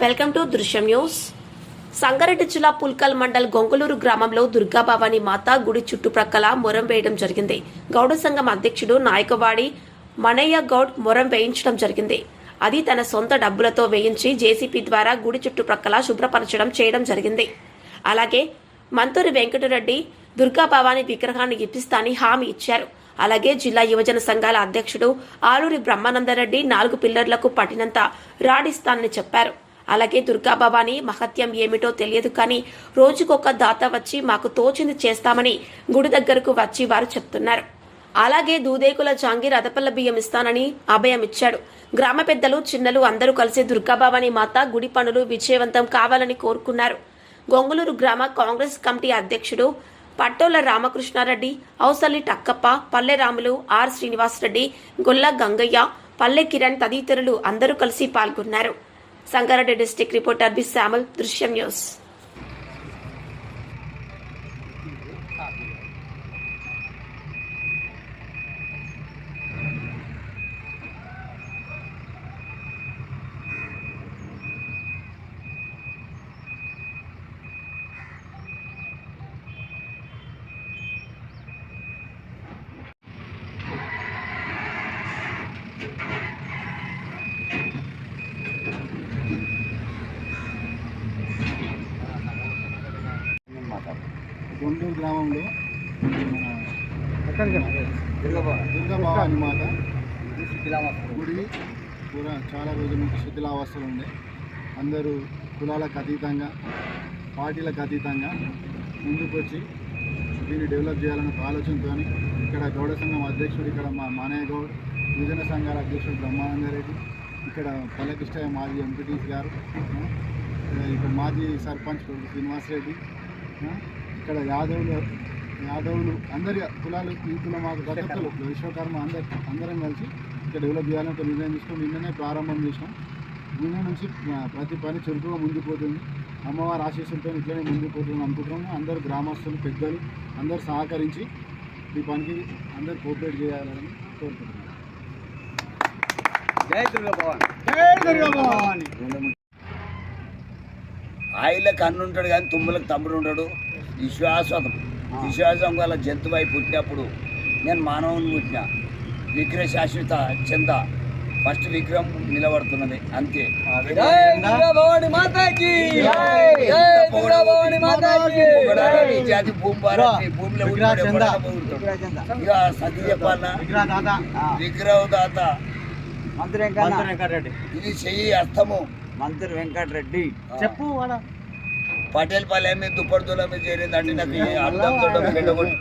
Welcome to Drishyam news. Sangareddy జిల్లా పుల్కల్ మండల్ గొంగలూరు గ్రామంలో దుర్గాభవాని మాత గుడి చుట్టుప్రక్కల మొరం వేయడం జరిగింది. గౌడ సంఘం అధ్యక్షుడు నాయకవాడి మనయ్య గౌడ్ మొరం వేయించడం జరిగింది. అది తన సొంత డబ్బులతో వేయించి జేసీపీ ద్వారా గుడి చుట్టుప్రక్కల శుభ్రపరచడం చేయడం జరిగింది. అలాగే మంతూరి వెంకటరెడ్డి దుర్గాభవాని విగ్రహాన్ని ఇప్పిస్తానని హామీ ఇచ్చారు. అలాగే జిల్లా యువజన సంఘాల అధ్యక్షుడు ఆలూరి బ్రహ్మానందరెడ్డి నాలుగు పిల్లర్లకు పట్టినంత రాడిస్తానని చెప్పారు. అలాగే దుర్గాభవాని మహత్యం ఏమిటో తెలియదు కానీ రోజుకొక దాత వచ్చి మాకు తోచింది చేస్తామని గుడి దగ్గరకు వచ్చి వారు చెప్తున్నారు. అలాగే దూదేకుల జాంగీర్ అదపల్ల బియ్యం ఇస్తానని అభయం ఇచ్చాడు. గ్రామ పెద్దలు చిన్నలు అందరూ కలిసి దుర్గాభవాని మాత గుడి పనులు విజయవంతం కావాలని కోరుకున్నారు. గొంగళూరు గ్రామ కాంగ్రెస్ కమిటీ అధ్యక్షుడు పట్టోల రామకృష్ణారెడ్డి ఔసల్లి టక్కప్ప పల్లె రాములు ఆర్ శ్రీనివాసరెడ్డి గొల్ల గంగయ్య పల్లె కిరణ్ తదితరులు అందరూ కలిసి పాల్గొన్నారు. Sangareddy district reporter B Shyamal Drishyam news. Guntur గ్రామంలో మన దుర్గాభవాని మాత గుడి. కూడా చాలా రోజుల నుంచి శిథిలావస్థలు ఉండే. అందరూ కులాలకు అతీతంగా పార్టీలకు అతీతంగా ముందుకు వచ్చి దీన్ని డెవలప్ చేయాలన్న ఒక ఆలోచనతో ఇక్కడ గౌడ సంఘం అధ్యక్షుడు ఇక్కడ మా మానయ్య గౌడ్ యువజన సంఘాల అధ్యక్షుడు బ్రహ్మానందరెడ్డి ఇక్కడ పల్లెకృష్ణ మాజీ ఎంపీటీసీ గారు ఇక్కడ మాజీ సర్పంచ్ కొడుకు శ్రీనివాస్ రెడ్డి ఆ, ఇక్కడ యాదవులు యాదవులు అందరి కులాలు ఈ కులం మాకు ఒక్కరు విశ్వకర్మ అందరు అందరం కలిసి ఇక్కడ డెవలప్ చేయాలని ఒక నిర్ణయం తీసుకొని నిన్ననే ప్రారంభం చేసినాం. నిన్న నుంచి ప్రతి పని చురుకుగా ముందుకు పోతుంది అమ్మవారి ఆశీస్సులతో ఇట్లనే ముందుకు పోతుంది అనుకుంటున్నాము. అందరు గ్రామస్తులు పెద్దలు అందరు సహకరించి ఈ పనికి అందరు కోఆపరేట్ చేయాలని కోరుకుంటున్నాను జై దుర్గా భవాన్. జై దుర్గా భవాని. ఆయిలకు అన్ను ఉంటాడు కానీ తుమ్ములకు తమ్ముడు ఉంటాడు. విశ్వాసం విశ్వాసం గల జంతువై పుట్టినప్పుడు నేను మానవుని పుట్టిన. విగ్రహ శాశ్వత చెంద. ఫస్ట్ విగ్రహం నిలబడుతున్నది. అంతే. జాతి భూమిలో. ఇక సతీ చెప్పాలన్నా విగ్రహదాత. ఇది చెయ్యి అర్థము. మంత్రి వెంకటరెడ్డి చెప్పు వాడ పటేల్ పల్లె మీద దుప్పటి దూల మీద చేరిందంటే నాకు పెళ్ళగొట్టు